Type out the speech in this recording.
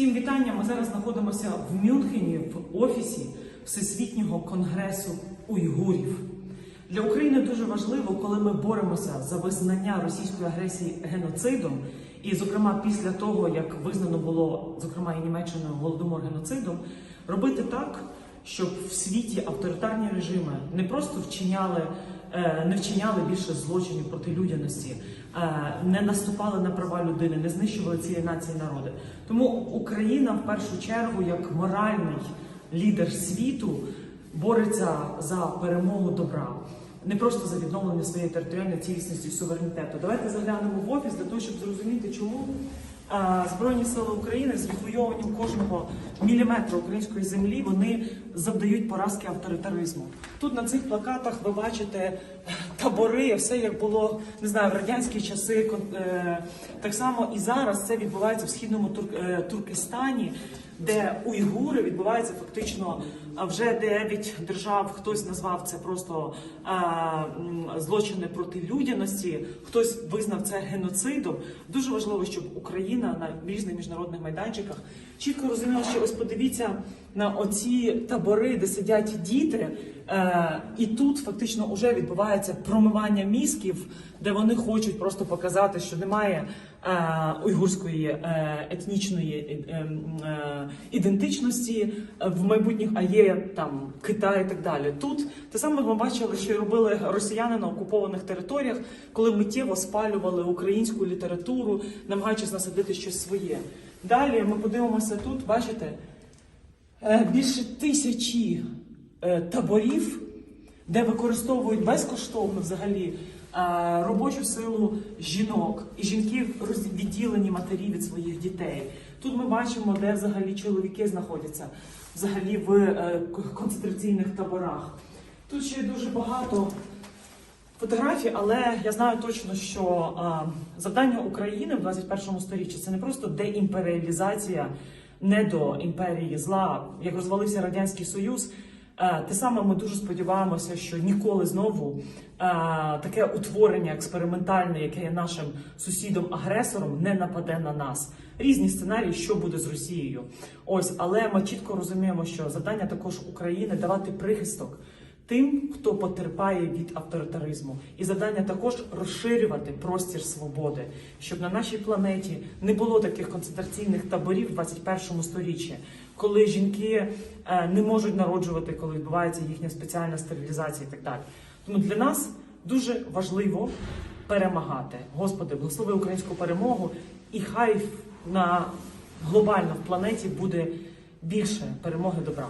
Всім вітання. Ми зараз знаходимося в Мюнхені в офісі Всесвітнього конгресу уйгурів. Для України дуже важливо, коли ми боремося за визнання російської агресії геноцидом, і, зокрема, після того, як визнано було, зокрема, і Німеччиною голодомор геноцидом, робити так, щоб в світі авторитарні режими не просто вчиняли, не вчиняли більше злочинів проти людяності, е, не наступали на права людини, не знищували цієї нації народи. Тому Україна в першу чергу, як моральний лідер світу, бореться за перемогу добра. Не просто за відновлення своєї територіальної цілісності і суверенітету. Давайте заглянемо в офіс для того, щоб зрозуміти, чому Збройні сили України з відвоюванням кожного міліметра української землі вони завдають поразки авторитаризму. Тут на цих плакатах ви бачите табори, все як було не знаю в радянські часи. е, Так само і зараз це відбувається в східному е, Туркестані, де уйгури відбувається фактично вже дев'ять держав. Хтось назвав це просто м, злочини проти людяності, хтось визнав це геноцидом. Дуже важливо, щоб Україна на різних міжнародних майданчиках чітко розуміла, що ось подивіться на оці табори, де сидять діти. Е, і тут фактично вже відбувається промивання мізків, де вони хочуть просто показати, що немає е, уйгурської е, етнічної е, е, ідентичності е, в майбутніх, а є там Китай і так далі. Тут те саме ми бачили, що робили росіяни на окупованих територіях, коли миттєво спалювали українську літературу, намагаючись насадити щось своє. Далі ми подивимося тут, бачите, е, більше тисячі е, таборів, де використовують безкоштовно взагалі робочу силу жінок, і жінки відділені матері від своїх дітей. Тут ми бачимо, де взагалі чоловіки знаходяться взагалі в е, концентраційних таборах. Тут ще дуже багато фотографій, але я знаю точно, що завдання України в 21 сторіччі це не просто деімперіалізація не до імперії зла, як розвалився радянський союз. Е, Те саме ми дуже сподіваємося, що ніколи знову е, таке утворення експериментальне, яке є нашим сусідом-агресором, не нападе на нас. Різні сценарії, що буде з Росією. Ось, але ми чітко розуміємо, що завдання також України давати прихисток тим, хто потерпає від авторитаризму, і завдання також розширювати простір свободи, щоб на нашій планеті не було таких концентраційних таборів в 21 сторіччі, коли жінки е, не можуть народжувати, коли відбувається їхня спеціальна стерилізація і так далі. Тому для нас дуже важливо перемагати. Господи, благослови українську перемогу, і хай на глобально в планеті буде більше перемоги добра.